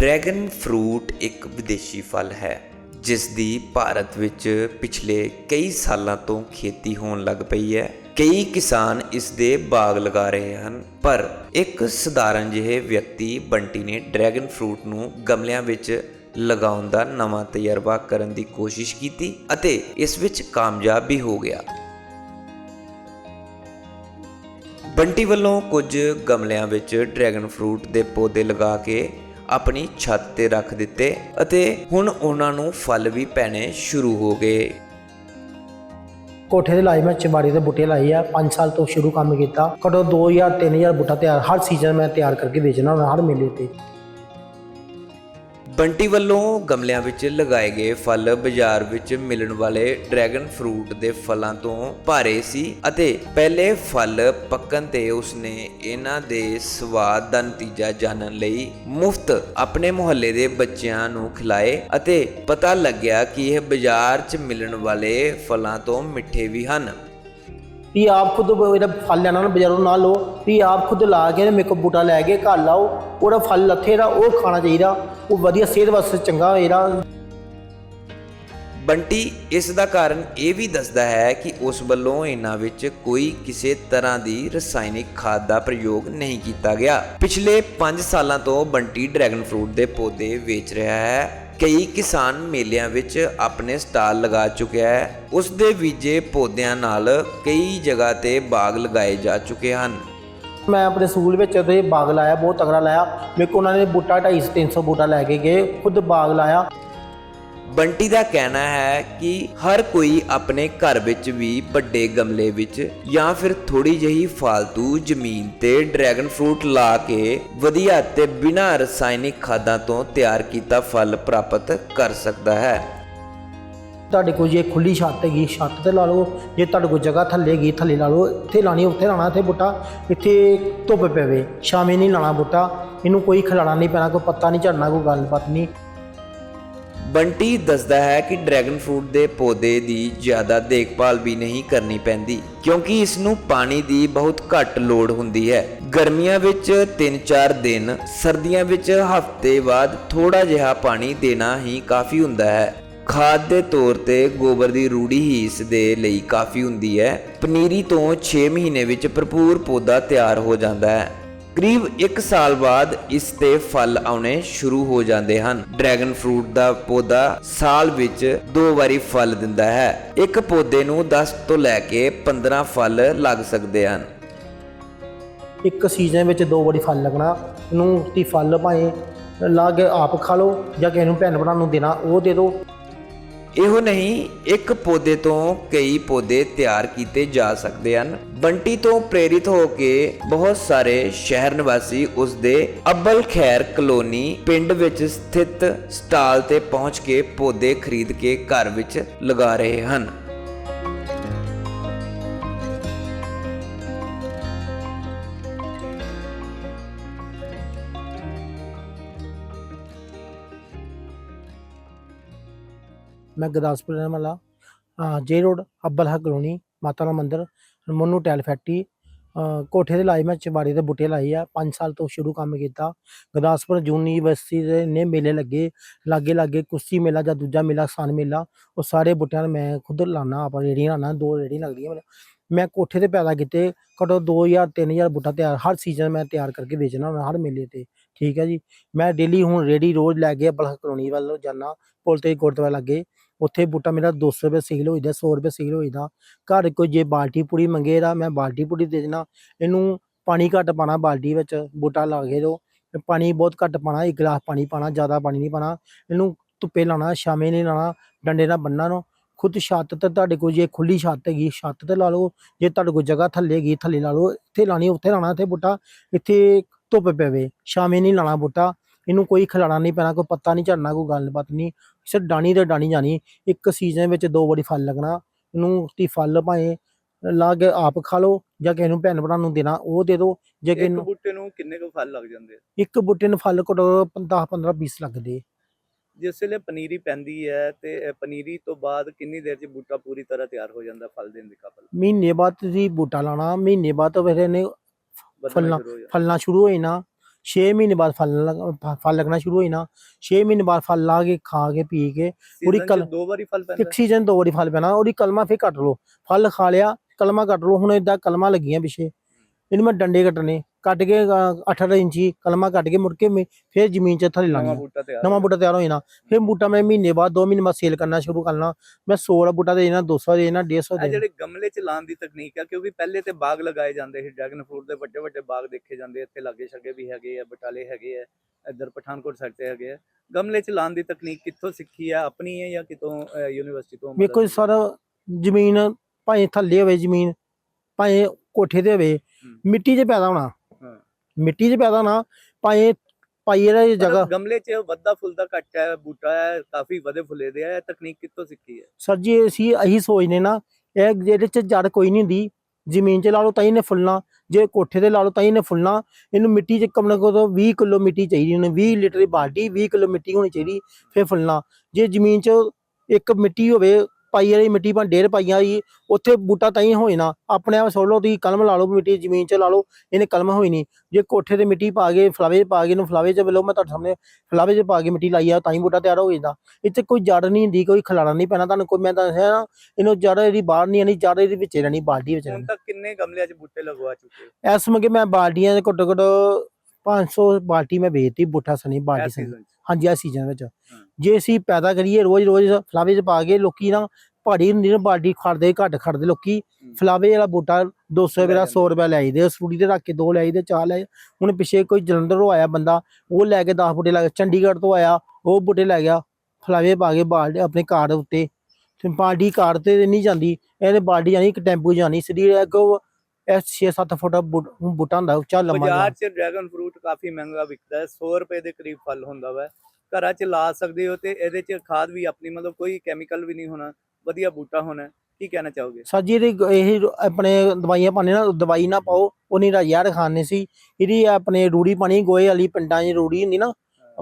Dragon fruit ਇੱਕ ਵਿਦੇਸ਼ੀ ਫਲ ਹੈ, ਜਿਸ ਦੀ ਭਾਰਤ ਵਿੱਚ ਪਿਛਲੇ ਕਈ ਸਾਲਾਂ ਤੋਂ ਖੇਤੀ ਹੋਣ ਲੱਗ ਪਈ ਹੈ। ਕਈ ਕਿਸਾਨ ਇਸ ਦੇ ਬਾਗ ਲਗਾ ਰਹੇ ਹਨ, ਪਰ ਇੱਕ ਸਧਾਰਨ ਜਿਹੇ ਵਿਅਕਤੀ ਬੰਟੀ ਨੇ ਡਰੈਗਨ ਫਰੂਟ ਨੂੰ ਗਮਲਿਆਂ ਵਿੱਚ ਲਗਾਉਣ ਦਾ ਨਵਾਂ ਤਜਰਬਾ ਕਰਨ ਦੀ ਕੋਸ਼ਿਸ਼ ਕੀਤੀ ਅਤੇ ਇਸ ਵਿੱਚ ਕਾਮਯਾਬ ਵੀ ਹੋ ਗਿਆ। ਬੰਟੀ ਵੱਲੋਂ ਕੁਝ ਗਮਲਿਆਂ ਵਿੱਚ ਡਰੈਗਨ ਫਰੂਟ ਦੇ ਪੌਦੇ ਲਗਾ ਕੇ ਆਪਣੀ ਛੱਤ ਤੇ ਰੱਖ ਦਿੱਤੇ ਅਤੇ ਹੁਣ ਉਹਨਾਂ ਨੂੰ ਫਲ ਵੀ ਪੈਣੇ ਸ਼ੁਰੂ ਹੋ ਗਏ। ਕੋਠੇ ਦੇ ਲਾਈ ਮੈਂ ਚਮਾਰੀ ਦੇ ਬੂਟੇ ਲਾਏ ਆ 5 ਸਾਲ ਤੋਂ ਸ਼ੁਰੂ ਕੰਮ ਕੀਤਾ। ਕਦੋਂ 2000 3000 ਬੂਟਾ ਤਿਆਰ, ਹਰ ਸੀਜ਼ਨ ਮੈਂ ਤਿਆਰ ਕਰਕੇ ਵੇਚਣਾ ਹੁੰਦਾ, ਹਰ ਮੇਲੇ ਤੇ। ਬੰਟੀ ਵੱਲੋਂ ਗਮਲਿਆਂ ਵਿੱਚ ਲਗਾਏ ਗਏ ਫਲ ਬਾਜ਼ਾਰ ਵਿੱਚ ਮਿਲਣ ਵਾਲੇ ਡਰੈਗਨ ਫਰੂਟ ਦੇ ਫਲਾਂ ਤੋਂ ਭਾਰੇ ਸੀ ਅਤੇ ਪਹਿਲੇ ਫਲ ਪੱਕਣ ਤੇ ਉਸਨੇ ਇਹਨਾਂ ਦੇ ਸਵਾਦ ਦਾ ਨਤੀਜਾ ਜਾਣਨ ਲਈ ਮੁਫਤ ਆਪਣੇ ਮੁਹੱਲੇ ਦੇ ਬੱਚਿਆਂ ਨੂੰ ਖਿਲਾਏ ਅਤੇ ਪਤਾ ਲੱਗਿਆ ਕਿ ਇਹ ਬਾਜ਼ਾਰ 'ਚ ਮਿਲਣ ਵਾਲੇ ਫਲਾਂ ਤੋਂ ਮਿੱਠੇ ਵੀ ਹਨ। ਵੀ ਆਪ ਖੁਦ ਇਹਦਾ ਫਲ ਲੈਣਾ ਨਾ ਬਾਜ਼ਾਰੋਂ ਨਾ ਲਓ, ਵੀ ਆਪ ਖੁਦ ਲਾ ਕੇ ਮੇਰੇ ਕੋਲ ਬੂਟਾ ਲੈ ਕੇ ਘਰ ਲਾਓ, ਉਹਦਾ ਫਲ ਲੱਥੇ ਦਾ, ਉਹ ਖਾਣਾ ਚਾਹੀਦਾ, ਉਹ ਵਧੀਆ ਸਿਹਤ ਵਾਸਤੇ ਚੰਗਾ ਇਹਦਾ। ਬੰਟੀ, ਇਸ ਦਾ ਕਾਰਨ ਇਹ ਵੀ ਦੱਸਦਾ ਹੈ ਕਿ ਉਸ ਵੱਲੋਂ ਇਹਨਾਂ ਵਿੱਚ ਕੋਈ ਕਿਸੇ ਤਰ੍ਹਾਂ ਦੀ ਰਸਾਇਣਿਕ ਖਾਦ ਦਾ ਪ੍ਰਯੋਗ ਨਹੀਂ ਕੀਤਾ ਗਿਆ। ਪਿਛਲੇ 5 ਸਾਲਾਂ ਤੋਂ ਬੰਟੀ ਡਰੈਗਨ ਫਰੂਟ ਦੇ ਪੌਦੇ ਵੇਚ ਰਿਹਾ ਹੈ। ਕਈ ਕਿਸਾਨ ਮੇਲਿਆਂ ਵਿੱਚ ਆਪਣੇ ਸਟਾਲ ਲਗਾ ਚੁੱਕਿਆ ਹੈ। ਉਸ ਦੇ ਬੀਜੇ ਪੌਦਿਆਂ ਨਾਲ ਕਈ ਜਗ੍ਹਾ ਤੇ ਬਾਗ ਲਗਾਏ ਜਾ ਚੁੱਕੇ ਹਨ। ਮੈਂ ਆਪਣੇ ਸਕੂਲ ਵਿੱਚ ਤੇ ਬਾਗ ਲਾਇਆ, ਬਹੁਤ ਤਗੜਾ ਲਾਇਆ। ਮੇਰੇ ਕੋਲ ਉਹਨਾਂ ਨੇ ਬੂਟਾ 250 300 ਬੂਟਾ ਲੈ ਕੇ ਗਏ, ਖੁਦ ਬਾਗ ਲਾਇਆ। ਬੰਟੀ ਦਾ ਕਹਿਣਾ ਹੈ ਕਿ ਹਰ ਕੋਈ ਆਪਣੇ ਘਰ ਵਿੱਚ ਵੀ ਵੱਡੇ ਗਮਲੇ ਵਿੱਚ ਜਾਂ ਫਿਰ ਥੋੜੀ ਜਿਹੀ ਫालतू ਜ਼ਮੀਨ ਤੇ ਡਰੈਗਨ ਫਰੂਟ ਲਾ ਕੇ ਵਧੀਆ ਤੇ ਬਿਨਾਂ ਰਸਾਇਣਿਕ ਖਾਦਾਂ ਤੋਂ ਤਿਆਰ ਕੀਤਾ ਫਲ ਪ੍ਰਾਪਤ ਕਰ ਸਕਦਾ ਹੈ। ਤੁਹਾਡੇ ਕੋਲ ਜੇ ਖੁੱਲੀ ਛੱਤ ਹੈਗੀ, ਛੱਤ ਤੇ ਲਾ ਲਓ। ਜੇ ਤੁਹਾਡੇ ਕੋਲ ਜਗ੍ਹਾ ਥੱਲੇ ਹੈਗੀ, ਥੱਲੇ ਲਾ ਲਓ। ਇੱਥੇ ਲਾਣੀ, ਉੱਥੇ ਲਾਣਾ, ਇੱਥੇ ਬੂਟਾ। ਇੱਥੇ ਧੁੱਪ ਪਵੇ ਸ਼ਾਮੇ ਨਹੀਂ ਲਾਣਾ ਬੂਟਾ। ਇਹਨੂੰ ਕੋਈ ਖਿਲਾਣਾ ਨਹੀਂ ਪੈਣਾ, ਕੋਈ ਪੱਤਾ ਨਹੀਂ ਝੜਨਾ, ਕੋਈ ਗੱਲਬਾਤ ਨਹੀਂ। ਬੰਟੀ ਦੱਸਦਾ ਹੈ ਕਿ ਡਰੈਗਨ ਫਰੂਟ ਦੇ ਪੌਦੇ ਦੀ ਜ਼ਿਆਦਾ ਦੇਖਭਾਲ ਵੀ ਨਹੀਂ ਕਰਨੀ ਪੈਂਦੀ, ਕਿਉਂਕਿ ਇਸ ਨੂੰ ਪਾਣੀ ਦੀ ਬਹੁਤ ਘੱਟ ਲੋੜ ਹੁੰਦੀ ਹੈ। ਗਰਮੀਆਂ ਵਿੱਚ 3-4 ਦਿਨ, ਸਰਦੀਆਂ ਵਿੱਚ ਹਫ਼ਤੇ ਬਾਅਦ ਥੋੜਾ ਜਿਹਾ ਪਾਣੀ ਦੇਣਾ ਹੀ ਕਾਫੀ ਹੁੰਦਾ ਹੈ। ਖਾਦ ਦੇ ਤੌਰ ਤੇ ਗੋਬਰ ਦੀ ਰੂੜੀ ਹੀ ਇਸ ਦੇ ਲਈ ਕਾਫੀ ਹੁੰਦੀ ਹੈ। ਪਨੀਰੀ ਤੋਂ 6 ਮਹੀਨੇ ਵਿੱਚ ਭਰਪੂਰ ਪੌਦਾ ਤਿਆਰ ਹੋ ਜਾਂਦਾ ਹੈ। ਕਰੀਬ 1 ਸਾਲ ਬਾਅਦ ਇਸ ਤੇ ਫਲ ਆਉਣੇ ਸ਼ੁਰੂ ਹੋ ਜਾਂਦੇ ਹਨ। ਡਰੈਗਨ ਫਰੂਟ ਦਾ ਪੌਦਾ ਸਾਲ ਵਿੱਚ ਦੋ ਵਾਰੀ ਫਲ ਦਿੰਦਾ ਹੈ। ਇੱਕ ਪੌਦੇ ਨੂੰ 10 ਤੋਂ ਲੈ ਕੇ 15 ਫਲ ਲੱਗ ਸਕਦੇ ਹਨ। ਇੱਕ ਸੀਜ਼ਨ ਵਿੱਚ ਦੋ ਵਾਰੀ ਫਲ ਲੱਗਣਾ ਨੂੰ ਤੀ ਫਲ ਭਾਵੇਂ ਲਾ ਕੇ ਆਪ ਖਾ ਲਓ ਜਾਂ ਕਿਸੇ ਨੂੰ ਭੈਣ ਭਰਾ ਨੂੰ ਦੇਣਾ, ਉਹ ਦੇ ਦਿਓ। ਇਹੋ ਨਹੀਂ, ਇੱਕ ਪੌਦੇ ਤੋਂ ਕਈ ਪੌਦੇ ਤਿਆਰ ਕੀਤੇ ਜਾ ਸਕਦੇ ਹਨ। ਬੰਟੀ ਤੋਂ ਪ੍ਰੇਰਿਤ ਹੋ ਕੇ ਬਹੁਤ ਸਾਰੇ ਸ਼ਹਿਰ ਨਿਵਾਸੀ ਉਸ ਦੇ ਅੱਬਲ ਖੈਰ ਕਲੋਨੀ ਪਿੰਡ ਵਿੱਚ ਸਥਿਤ ਸਟਾਲ ਤੇ ਪਹੁੰਚ ਕੇ ਪੌਦੇ ਖਰੀਦ ਕੇ ਘਰ ਵਿੱਚ ਲਗਾ ਰਹੇ ਹਨ। ਮੈਂ ਗੁਰਦਾਸਪੁਰ ਰਹਿਣ ਵਾਲਾ। ਅਹ ਜੇ ਰੋਡ ਅੱਬਲ ਹਾ ਕਲੋਨੀ ਮਾਤਾ ਦਾ ਮੰਦਿਰ, ਮੋਨੂ ਟੈਲ ਫੈਕਟਰੀ। ਕੋਠੇ ਦੇ ਲਾਏ ਮੈਂ ਚਵਾੜੀ ਦੇ ਬੂਟੇ ਲਾਏ ਆ। 5 ਸਾਲ ਤੋਂ ਸ਼ੁਰੂ ਕੰਮ ਕੀਤਾ। ਗੁਰਦਾਸਪੁਰ ਯੂਨੀਵਰਸਿਟੀ ਦੇ ਨੇ ਮੇਲੇ ਲੱਗੇ, ਲਾਗੇ ਲਾਗੇ ਕੁਸ਼ਤੀ ਮੇਲਾ ਜਾਂ ਦੂਜਾ ਮੇਲਾ, ਸਨ ਮੇਲਾ, ਉਹ ਸਾਰੇ ਬੂਟਿਆਂ ਨੂੰ ਮੈਂ ਖੁਦ ਲਾਣਾ ਆਪਾਂ ਰੇੜੀਆਂ ਲਾਣਾ ਦੋ ਰੇੜੀਆਂ ਲੱਗਦੀਆਂ ਮੈਂ ਕੋਠੇ ਤੇ ਪੈਦਾ ਕੀਤੇ, ਘੱਟੋ 2000 3000 ਬੂਟਾ ਤਿਆਰ, ਹਰ ਸੀਜ਼ਨ ਮੈਂ ਤਿਆਰ ਕਰਕੇ ਵੇਚਣਾ ਹੁੰਦਾ ਹਰ ਮੇਲੇ ਤੇ। ਠੀਕ ਹੈ ਜੀ। ਮੈਂ ਡੇਲੀ ਹੁਣ ਰੇੜੀ ਰੋਜ਼ ਲੈ ਕੇ ਅੱਬਲ ਹਾ ਕਲੋਨੀ ਵੱਲ ਜਾਣਾ ਪੁਲ ਤੇ ਗੁਰਦੁਆਰਾ ਲੱਗੇ। ਉੱਥੇ ਬੂਟਾ ਮੇਰਾ 200 ਰੁਪਏ ਸੇਲ ਹੋਈਦਾ 100 ਰੁਪਏ ਸੇਲ ਹੋਈਦਾ ਘਰ ਕੋਈ ਜੇ ਬਾਲਟੀ ਪੂਰੀ ਮੰਗੇ ਤਾਂ ਮੈਂ ਬਾਲਟੀ ਪੂਰੀ ਦੇ ਦੇਣਾ। ਇਹਨੂੰ ਪਾਣੀ ਘੱਟ ਪਾਣਾ ਬਾਲਟੀ ਵਿੱਚ, ਬੂਟਾ ਲਾ ਕੇ ਦੋ ਪਾਣੀ ਬਹੁਤ ਘੱਟ ਪਾਣਾ ਇੱਕ ਗਲਾਸ ਪਾਣੀ ਪਾਣਾ ਜ਼ਿਆਦਾ ਪਾਣੀ ਨਹੀਂ ਪਾਣਾ ਇਹਨੂੰ ਧੁੱਪੇ ਲਾਣਾ ਸ਼ਾਮੇ ਨਹੀਂ ਲਾਣਾ ਡੰਡੇ ਨਾਲ ਬੰਨਣਾ ਨੂੰ ਖੁਦ ਛੱਤ ਤੇ ਤੁਹਾਡੇ ਕੋਲ ਜੇ ਖੁੱਲੀ ਛੱਤ ਹੈਗੀ, ਛੱਤ ਤੇ ਲਾ ਲਓ। ਜੇ ਤੁਹਾਡੇ ਕੋਲ ਜਗ੍ਹਾ ਥੱਲੇ ਹੈਗੀ, ਥੱਲੇ ਲਾ ਲਓ। ਇੱਥੇ ਲਾਣੀ ਉੱਥੇ ਲਾਣਾ ਇੱਥੇ ਬੂਟਾ। ਇੱਥੇ ਧੁੱਪ ਪਵੇ ਸ਼ਾਮੇ ਨਹੀਂ ਲਾਣਾ ਬੂਟਾ। ਇਹਨੂੰ ਕੋਈ ਖਿਲਾਣਾ ਨਹੀਂ ਪੈਣਾ ਕੋਈ ਪੱਤਾ ਨਹੀਂ ਝੜਨਾ ਕੋਈ ਗੱਲਬਾਤ ਨਹੀਂ। ਸਿਰ ਡਾਣੀ ਤੇ ਡਾਣੀ ਜਾਣੀ ਇੱਕ ਸੀਜ਼ਨ ਵਿੱਚ ਦੋ ਵਾਰੀ ਫਲ ਲੱਗਣਾ। ਇਹਨੂੰ ਤੀ ਫਲ ਭਾਵੇਂ ਲਾ ਕੇ ਆਪ ਖਾ ਲਓ ਜਾਂ ਕਿਸੇ ਨੂੰ ਭੈਣ ਭਰਾ ਨੂੰ ਦੇਣਾ ਉਹ ਦੇ ਦਿਓ। ਜੇ ਕਿਸੇ ਇੱਕ ਬੂਟੇ ਨੂੰ ਕਿੰਨੇ ਕੁ ਫਲ ਲੱਗ ਜਾਂਦੇ ਇੱਕ ਬੂਟੇ ਨੂੰ ਫਲ ਘਟੋ 10 15 20 ਲੱਗਦੇ। ਜਿਸ ਵੇਲੇ ਪਨੀਰੀ ਪੈਂਦੀ ਹੈ ਤੇ ਪਨੀਰੀ ਤੋਂ ਬਾਅਦ ਕਿੰਨੀ ਦੇਰ 'ਚ ਬੂਟਾ ਪੂਰੀ ਤਰ੍ਹਾਂ ਤਿਆਰ ਹੋ ਜਾਂਦਾ ਫਲ ਦੇਣ ਦੇ ਕਾਬਲ? ਮਹੀਨੇ ਬਾਅਦ ਤੁਸੀਂ ਬੂਟਾ ਲਾਣਾ ਮਹੀਨੇ ਬਾਅਦ ਫਿਰ ਇਹਨੇ ਵਧਣਾ ਫਲਾਂ- ਸ਼ੁਰੂ ਹੋ ਜਾਂਦਾ। ਫਲਣਾ ਸ਼ੁਰੂ ਹੋ ਜਾਣਾ। 6 ਮਹੀਨੇ ਬਾਅਦ ਫਲ ਲੱਗ- ਫਲ ਲੱਗਣਾ ਸ਼ੁਰੂ ਹੋਈ ਨਾ 6 ਮਹੀਨੇ ਬਾਅਦ ਫਲ ਲਾ ਕੇ ਖਾ ਕੇ ਪੀ ਕੇ ਉਹਦੀ Season 'ਚ ਕਲ- ਦੋ ਵਾਰੀ ਫਲ ਪੈਂਦਾ। ਇੱਕ ਸੀਜ਼ਨ ਦੋ ਵਾਰੀ ਫਲ ਪੈਣਾ ਉਹਦੀ ਕਲਮਾ ਫੇਰ ਕੱਟ ਲਓ। ਫਲ ਖਾ ਲਿਆ ਕਲਮਾ ਕੱਟ ਲਓ ਹੁਣ ਇਦਾਂ ਕਲਮਾ ਲੱਗੀਆਂ ਪਿੱਛੇ। ਇਹਨੂੰ ਮੈਂ ਡੰਡੇ ਕੱਟਣੇ। ਕੱਟ ਕੇ 18 ਇੰਚੀ ਕਲਮਾ ਕੱਟ ਕੇ ਮੁੜ ਕੇ ਮੈਂ ਫੇਰ ਜ਼ਮੀਨ 'ਚ ਥੱਲੇ ਤਿਆਰ ਨਵਾਂ ਬੂਟਾ ਤਿਆਰ ਹੋ ਜਾਣਾ। ਫਿਰ ਬੂਟਾ ਮੈਂ ਮਹੀਨੇ ਬਾਅਦ 2 ਮਹੀਨੇ ਬਾਅਦ ਸੇਲ ਕਰਨਾ ਸ਼ੁਰੂ ਕਰਨਾ। ਮੈਂ 100 ਦਾ ਬੂਟਾ ਦੇ ਦੇਣਾ 200 ਦੇ ਦੇਣਾ 150 ਇਹ ਦੇ ਜਿਹੜੇ ਗਮਲੇ 'ਚ ਲਾਉਣ ਦੀ ਤਕਨੀਕ ਹੈ ਕਿਉਂਕਿ ਪਹਿਲੇ ਤੇ ਬਾਗ ਲਗਾਏ ਜਾਂਦੇ ਸੀ ਡਰੈਗਨ ਫਰੂਟ ਦੇ ਵੱਡੇ ਵੱਡੇ ਬਾਗ ਦੇਖੇ ਜਾਂਦੇ ਇੱਥੇ ਲਾਗੇ ਛੱਗੇ ਵੀ ਹੈਗੇ ਆ ਬਟਾਲੇ ਹੈਗੇ ਆ ਇੱਧਰ ਪਠਾਨਕੋਟ ਸਾਈਡ ਤੇ ਹੈਗੇ ਆ। ਗਮਲੇ 'ਚ ਲਾਉਣ ਦੀ ਤਕਨੀਕ ਕਿੱਥੋਂ ਸਿੱਖੀ ਹੈ ਆਪਣੀ ਹੈ ਜਾਂ ਕਿਤੋਂ ਯੂਨੀਵਰਸਿਟੀ ਤੋਂ ਮੇਰੇ ਸਰ ਜ਼ਮੀਨ ਭਾਵੇਂ ਥੱਲੇ ਹੋਵੇ ਜ਼ਮੀਨ ਭਾਵੇਂ ਕੋਠੇ ਤੇ ਹੋਵੇ। ਮਿੱਟੀ 'ਚ ਪੈਦਾ ਹੋਣਾ। ਮਿੱਟੀ 'ਚ ਪੈਦਾ ਭਾਵੇਂ ਭਾਈ ਇਹਦਾ ਇਹ ਜਗ੍ਹਾ। ਗਮਲੇ 'ਚ ਵੱਧਾ ਫੁੱਲਦਾ ਘੱਟ ਹੈ ਬੂਟਾ ਹੈ ਕਾਫੀ ਵਧੇ ਫੁੱਲੇ ਦੇ ਆ ਇਹ ਤਕਨੀਕ ਕਿੱਥੋਂ ਸਿੱਖੀ ਹੈ? ਸਰ ਜੀ ਅਸੀਂ ਅਸੀਂ ਸੋਚਦੇ ਨਾ ਇਹ ਜਿਹਦੇ 'ਚ ਜੜ ਕੋਈ ਨਹੀਂ ਹੁੰਦੀ ਜ਼ਮੀਨ 'ਚ ਲਾ ਲਓ ਤਾਂ ਹੀ ਨੇ ਫੁੱਲਣਾ ਜੇ ਕੋਠੇ ਤੇ ਲਾ ਲਓ ਤਾਂ ਹੀ ਨੇ ਫੁੱਲਣਾ ਇਹਨੂੰ ਮਿੱਟੀ 'ਚ ਕਮ ਨਾ ਕਮ 20 ਕਿਲੋ ਮਿੱਟੀ ਚਾਹੀਦੀ ਉਹਨੇ 20 ਲੀਟਰ ਦੀ ਬਾਲਟੀ 20 ਕਿਲੋ ਮਿੱਟੀ ਹੋਣੀ ਚਾਹੀਦੀ ਫਿਰ ਫੁੱਲਣਾ ਜੇ ਜ਼ਮੀਨ 'ਚ ਇੱਕ ਮਿੱਟੀ ਹੋਵੇ ਪਾਈ ਵਾਲੀ ਮਿੱਟੀ ਭਾਂ ਡੇਢ ਪਾਈਆਂ ਹੋਈ ਉੱਥੇ ਬੂਟਾ ਤਾਂ ਹੀ ਹੋਏ ਨਾ। ਆਪਣੇ ਆਪ ਸੋਚ ਲਓ ਤੁਸੀਂ ਕਲਮ ਲਾ ਲਓ ਮਿੱਟੀ ਜ਼ਮੀਨ 'ਚ ਲਾ ਲਓ ਇਹਨੇ ਕਲਮ ਹੋਈ ਨਹੀਂ। ਜੇ ਕੋਠੇ ਤੇ ਮਿੱਟੀ ਪਾ ਕੇ ਫਲਾਵੇ ਪਾ ਕੇ ਇਹਨੂੰ ਫਲਾਵੇ 'ਚ ਵੱਲੋਂ ਮੈਂ ਤੁਹਾਡੇ ਸਾਹਮਣੇ ਫਲਾਵੇ 'ਚ ਪਾ ਕੇ ਮਿੱਟੀ ਲਾਈ ਆ ਤਾਂ ਹੀ ਬੂਟਾ ਤਿਆਰ ਹੋ ਜਾਂਦਾ। ਇੱਥੇ ਕੋਈ ਜੜ ਨਹੀਂ ਹੁੰਦੀ ਕੋਈ ਖਲਾੜਾ ਨਹੀਂ ਪੈਣਾ। ਤੁਹਾਨੂੰ ਕੋਈ ਮੈਂ ਦੱਸਿਆ ਨਾ ਇਹਨੂੰ ਜੜ ਇਹਦੀ ਬਾਹਰ ਨਹੀਂ ਆਣੀ ਜੜ ਇਹਦੇ ਵਿੱਚ ਰਹਿਣੀ ਬਾਲਟੀ ਵਿੱਚ ਹੁਣ ਰਹਿਣੀ। ਤੱਕ ਕਿੰਨੇ ਗਮਲਿਆਂ 'ਚ ਬੂਟੇ ਲਗਵਾ ਚੁੱਕੇ ਇਸ ਮਗੇ ਮੈਂ ਬਾਲਟੀਆਂ ਦੇ ਘੱਟੋ ਘੱਟ 500 ਬਾਲਟੀ ਮੈਂ ਵੇਚਤੀ ਬੂਟਾ ਸਣੀ ਬਾਲਟੀ ਹਾਂਜੀ ਆ ਸੀਜ਼ਨ ਵਿੱਚ। ਜੇ ਅਸੀਂ ਪੈਦਾ ਕਰੀਏ ਰੋਜ਼ ਰੋਜ਼ ਫਲਾਵੇ 'ਚ ਪਾ ਕੇ ਲੋਕੀ ਨਾ ਪਹਾੜੀ ਹੁੰਦੀ ਨਾ ਬਾਲਟੀ ਖੜਦੇ ਘੱਟ ਖੜਦੇ ਲੋਕੀ ਫਲਾਵੇ ਵਾਲਾ ਬੂਟਾ 200 ਰੁਪਏ ਦਾ 100 ਰੁਪਏ ਲੈ ਆਈਦੇ ਸਟੂਡੀ ਤੇ ਰੱਖ ਕੇ ਦੋ ਲੈ ਆਈਦੇ ਚਾਰ ਲੈ। ਹੁਣ ਪਿੱਛੇ ਕੋਈ ਜਲੰਧਰੋਂ ਆਇਆ ਬੰਦਾ ਉਹ ਲੈ ਕੇ 10 ਬੂਟੇ ਲੈ ਗਿਆ ਚੰਡੀਗੜ੍ਹ ਤੋਂ ਆਇਆ ਉਹ ਬੂਟੇ ਲੈ ਗਿਆ ਫਲਾਵੇ ਪਾ ਕੇ ਬਾਲਟੀ ਆਪਣੇ ਕਾਰ ਉੱਤੇ ਤੇ ਬਾਲਟੀ ਕਾਰ ਤੇ ਨਹੀਂ ਜਾਂਦੀ ਇਹਦੇ ਬਾਲਟੀ ਜਾਣੀ ਇੱਕ ਟੈਂਪੂ ਜਾਣੀ ਸਿੱਧੀ ਅੱਗੋਂ ਇਹ 6-7 ਫੁੱਟ ਬੂਟ- ਹੁੰਦਾ ਉੱਚਾ ਲੰਮਾ। ਬਾਜ਼ਾਰ 'ਚ ਡਰੈਗਨ ਫਰੂਟ ਕਾਫੀ ਮਹਿੰਗਾ ਵਿਕਦਾ ਹੈ 100 ਰੁਪਏ ਦੇ ਕਰੀਬ ਫਲ ਹੁੰਦਾ ਵਾ ਘਰਾਂ 'ਚ ਲਾ ਸਕਦੇ ਹੋ ਤੇ ਇਹਦੇ 'ਚ ਖਾਦ ਵੀ ਆਪਣੀ ਮਤਲਬ ਕੋਈ ਕੈਮੀਕਲ ਵੀ ਨਹੀਂ ਹੋਣਾ ਵਧੀਆ ਬੂਟਾ ਹੋਣਾ ਕੀ ਕਹਿਣਾ ਚਾਹੋਗੇ? ਸਰ ਜੀ ਇਹਦੀ ਇਹ ਆਪਣੇ ਦਵਾਈਆਂ ਪਾਣੇ ਨਾ ਦਵਾਈ ਨਾ ਪਾਓ ਉਹਨੀ ਰਾਜਿਆਰ ਖਾਣੇ ਸੀ। ਇਹਦੀ ਆਪਣੇ ਰੂੜੀ ਪਾਣੀ ਗੋਏ ਵਾਲੀ ਪਿੰਡਾਂ 'ਚ ਰੂੜੀ ਹੁੰਦੀ ਨਾ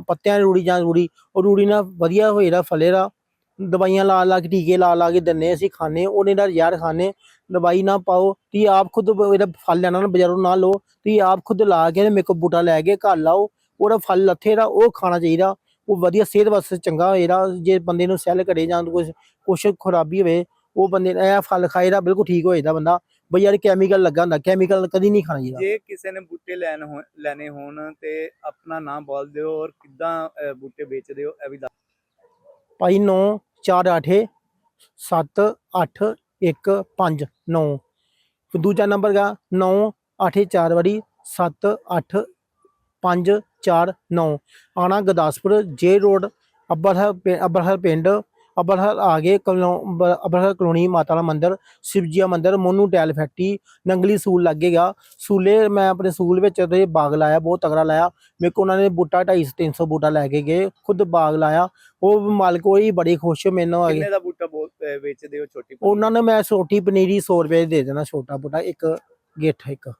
ਪੱਤਿਆਂ ਦੀ ਰੂੜੀ ਜਾਂ ਰੂੜੀ ਉਹ ਰੂੜੀ ਨਾਲ ਵਧੀਆ ਹੋਏਗਾ ਫਲੇਰਾ ਦਵਾਈਆਂ ਲਾ ਲਾ ਕੇ ਟੀਕੇ ਲਾ ਲਾ ਕੇ ਦਿੰਨੇ ਅਸੀਂ ਖਾਣੇ ਉਹਨੇ ਦਾ ਯਾਰ ਖਾਣੇ ਦਵਾਈ ਨਾ ਪਾਓ ਤੁਸੀਂ ਆਪ ਖੁਦ ਇਹਦਾ ਫਲ ਲੈਣਾ ਨਾ ਬਾਜ਼ਾਰੋਂ ਨਾ ਲਓ ਤੁਸੀਂ ਆਪ ਖੁਦ ਲਾ ਕੇ ਤੇ ਮੇਰੇ ਕੋਲ ਬੂਟਾ ਲੈ ਕੇ ਘਰ ਲਾਓ ਉਹਦਾ ਫਲ ਲੱਥੇ ਦਾ ਉਹ ਖਾਣਾ ਚਾਹੀਦਾ। ਉਹ ਵਧੀਆ ਸਿਹਤ ਵਾਸਤੇ ਚੰਗਾ ਹੋਏਗਾ ਜੇ ਬੰਦੇ ਨੂੰ ਸੈੱਲ ਘੜੇ ਜਾਂ ਕੁਝ ਕੁਛ ਖਰਾਬੀ ਹੋਵੇ ਉਹ ਬੰਦੇ ਨੇ ਇਹ ਫਲ ਖਾਏਦਾ ਬਿਲਕੁਲ ਠੀਕ ਹੋ ਜਾਂਦਾ ਬੰਦਾ। ਬਈ ਯਾਰ ਕੈਮੀਕਲ ਲੱਗਾ ਹੁੰਦਾ ਕੈਮੀਕਲ ਕਦੀ ਨਹੀਂ ਖਾਣਾ ਚਾਹੀਦਾ। ਜੇ ਕਿਸੇ ਨੇ ਬੂਟੇ ਲੈਣ ਹੋ- ਲੈਣੇ ਹੋਣ ਤੇ ਆਪਣਾ ਨਾਮ ਬੋਲ ਦਿਓ ਔਰ ਕਿੱਦਾਂ ਬੂਟੇ ਵੇਚਦੇ ਹੋ ਇਹ ਵੀ ਦੱਸ ਭਾਈ 9 4 8 7 8 1 5 9 ਦੂਜਾ ਨੰਬਰ ਗਾ 9 8 4 ਵਾਰੀ 7 8 5 4 9 ਆਣਾ ਗਦਾਸਪੁਰ ਜੇ ਰੋਡ ਅਬਰਹਰ ਅਬਰਹਰ ਪਿੰਡ ਅਬਰਹਰ ਆ ਗਏ ਅਬਰਹਰ ਕਲੋਨੀ ਮਾਤਾ ਦਾ ਮੰਦਿਰ ਸ਼ਿਵਜੀਆ ਮੰਦਿਰ ਮੋਨੂ ਟੈਲ ਫੈਕਟਰੀ ਨੰਗਲੀ ਸੂਲ ਲੱਗੇਗਾ ਸੂਲੇ ਮੈਂ ਆਪਣੇ ਸੂਲ ਵਿੱਚ ਤੇ ਬਾਗ ਲਾਇਆ ਬਹੁਤ ਤਗੜਾ ਲਾਇਆ। ਮੇਰੇ ਕੋ ਉਹਨਾਂ ਨੇ ਬੂਟਾ 250 300 ਬੂਟਾ ਲੈ ਕੇ ਗਏ ਖੁਦ ਬਾਗ ਲਾਇਆ। ਉਹ ਮਾਲਕ ਹੋਈ ਬੜੀ ਖੁਸ਼ ਮੈਨੂੰ ਆ ਗਏ। ਕਿੰਨੇ ਦਾ ਬੂਟਾ ਵੇਚਦੇ ਹੋ ਛੋਟੀ? ਉਹਨਾਂ ਨੇ ਮੈਂ ਛੋਟੀ ਪਨੀਰੀ 100 ਰੁਪਏ ਦੇ ਦੇਣਾ ਛੋਟਾ ਬੂਟਾ ਇੱਕ ਗਿੱਠ ਇੱਕ।